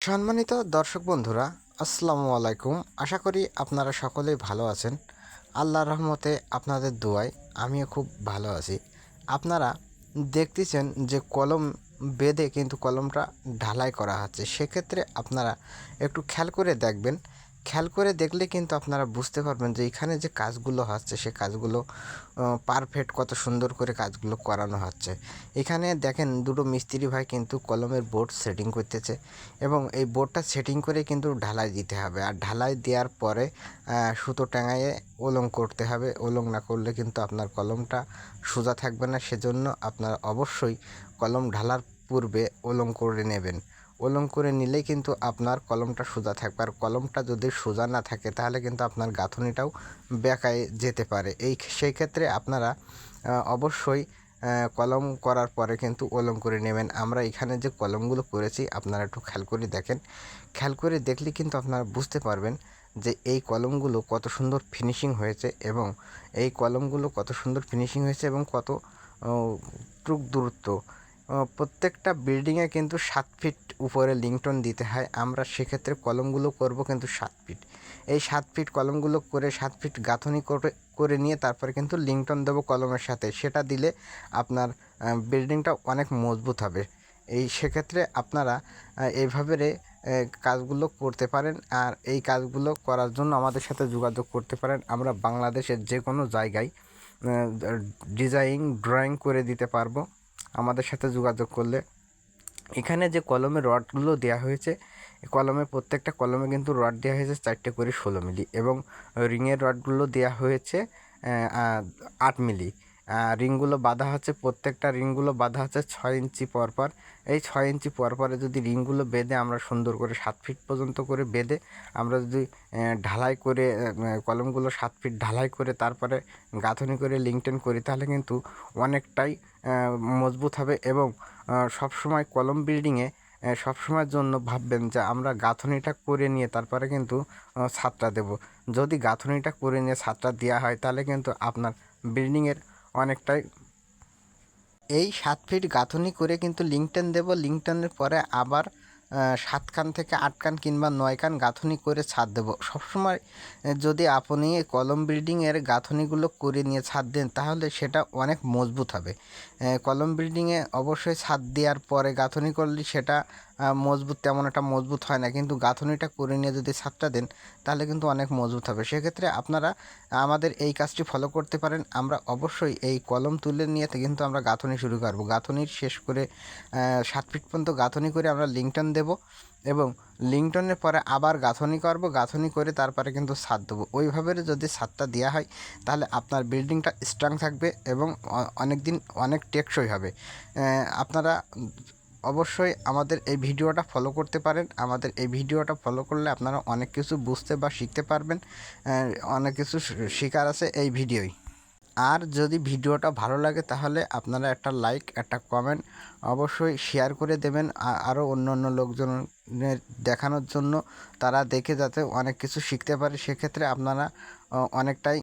সম্মানিত দর্শক বন্ধুরা, আসসালামু আলাইকুম। আশা করি আপনারা সকলেই ভালো আছেন। আল্লাহর রহমতে আপনাদের দোয়ায় আমিও খুব ভালো আছি। আপনারা দেখতেছেন যে কলম বেঁধে কিন্তু কলমটা ঢালাই করা হচ্ছে। সেক্ষেত্রে আপনারা একটু খেয়াল করে দেখবেন খেয়াল করে দেখলে কিন্তু আপনারা বুঝতে পারবেন যে এখানে যে কাজগুলো হচ্ছে, সে কাজগুলো পারফেক্ট কত সুন্দর করে কাজগুলো করানো হচ্ছে। এখানে দেখেন দুটো মিস্ত্রি ভাই কিন্তু কলমের বোর্ড সেটিং করতেছে এবং এই বোর্ডটা সেটিং করে কিন্তু ঢালাই দিতে হবে। আর ঢালাই দেওয়ার পরে সুতো টাঙাইয়ে ওলং করতে হবে। ওলং না করলে কিন্তু আপনার কলমটা সোজা থাকবে না। সেজন্য আপনার অবশ্যই কলম ঢালার পূর্বে ওলং করে নেবেন। ওলং করে নিলেই কিন্তু আপনার কলমটা সোজা থাকবে। আর কলমটা যদি সোজা না থাকে, তাহলে কিন্তু আপনার গাঁথনিটাও বেঁকায় যেতে পারে। এই সেই ক্ষেত্রে আপনারা অবশ্যই কলম করার পরে কিন্তু ওলং করে নেবেন। আমরা এখানে যে কলমগুলো করেছি, আপনারা একটু খেয়াল করে দেখেন। খেয়াল করে দেখলে কিন্তু আপনারা বুঝতে পারবেন যে এই কলমগুলো কত সুন্দর ফিনিশিং হয়েছে এবং এই কলমগুলো কত সুন্দর ফিনিশিং হয়েছে এবং কত টুক দূরত্ব। প্রত্যেকটা বিল্ডিংয়ে কিন্তু সাত ফিট উপরে লিংটন দিতে হয়। আমরা সেক্ষেত্রে কলমগুলো করব কিন্তু সাত ফিট এই সাত ফিট কলমগুলো করে, সাত ফিট গাঁথনি করে করে নিয়ে তারপরে কিন্তু লিংটন দেবো কলমের সাথে। সেটা দিলে আপনার বিল্ডিংটা অনেক মজবুত হবে। এই সেক্ষেত্রে আপনারা এইভাবে কাজগুলো করতে পারেন। আর এই কাজগুলো করার জন্য আমাদের সাথে যোগাযোগ করতে পারেন। আমরা বাংলাদেশের যে কোনো জায়গায় ডিজাইন ড্রয়িং করে দিতে পারব। আমাদের সাথে যোগাযোগ করলে। এখানে যে কলমে রডগুলো দেওয়া হয়েছে কলমে প্রত্যেকটা কলমে কিন্তু রড দেওয়া হয়েছে চারটে করে ষোলো মিলি এবং রিংয়ের রডগুলো দেওয়া হয়েছে আট মিলি। রিংগুলো বাঁধা হচ্ছে, প্রত্যেকটা রিংগুলো বাঁধা হচ্ছে ছয় ইঞ্চি পর পর এই ছয় ইঞ্চি পর পরে যদি রিংগুলো বেঁধে আমরা সুন্দর করে সাত ফিট পর্যন্ত করে বেঁধে আমরা যদি ঢালাই করে কলমগুলো সাত ফিট ঢালাই করে তারপরে গাঁথনি করে লিংটেন করি, তাহলে কিন্তু অনেকটাই মজবুত হবে এবং সবসময় কলম বিল্ডিংয়ে সবসময়ের জন্য ভাববেন যে আমরা গাঁথনিটা করে নিয়ে তারপরে কিন্তু ছাদটা দেব। যদি গাঁথনিটা করে নিয়ে ছাদটা দেওয়া হয়, তাহলে কিন্তু আপনার বিল্ডিংয়ের অনেকটাই। এই সাত ফিট গাঁথনি করে কিন্তু লিংটেন দেব। লিংটনের পরে আবার আহ, সাত কান থেকে আট কান কিংবা নয় কান গাঁথনি করে ছাদ দেবো। সবসময় যদি আপনি কলম ব্রিডিংয়ের গাঁথনিগুলো করে নিয়ে ছাদ দেন তাহলে সেটা অনেক মজবুত হবে। কলম ব্রিডিংয়ে অবশ্যই ছাদ দেওয়ার পরে গাঁথনি করলে সেটা মজবুত, তেমন একটা মজবুত হয় না। কিন্তু গাঁথনিটা করে নিয়ে যদি ছাদটা দেন, তাহলে কিন্তু অনেক মজবুত হবে। সেক্ষেত্রে আপনারা আমাদের এই কাজটি ফলো করতে পারেন। আমরা অবশ্যই এই কলম তুলে নিয়ে কিন্তু আমরা গাঁথনি শুরু করব। গাঁথনির শেষ করে সাত ফিট পর্যন্ত গাঁথনি করে আমরা লিংটন দেব এবং লিংটনের পরে আবার গাঁথনি করব। গাঁথনি করে তারপরে কিন্তু ছাদ দেবো। ওইভাবে যদি ছাদটা দেওয়া হয়, তাহলে আপনার বিল্ডিংটা স্ট্রং থাকবে এবং অনেক দিন অনেক টেকসই হবে। আপনারা অবশ্যই আমাদের এই ভিডিওটা ফলো করতে পারেন। আমাদের এই ভিডিওটা ফলো করলে আপনারা অনেক কিছু বুঝতে বা শিখতে পারবেন। অনেক কিছু শেখার আছে এই ভিডিওই। আর যদি ভিডিওটা ভালো লাগে তাহলে আপনারা একটা লাইক একটা কমেন্ট অবশ্যই শেয়ার করে দেবেন। আরও অন্য অন্য লোকজনের দেখানোর জন্য। তারা দেখে যাতে অনেক কিছু শিখতে পারে। সেক্ষেত্রে আপনারা অনেকটাই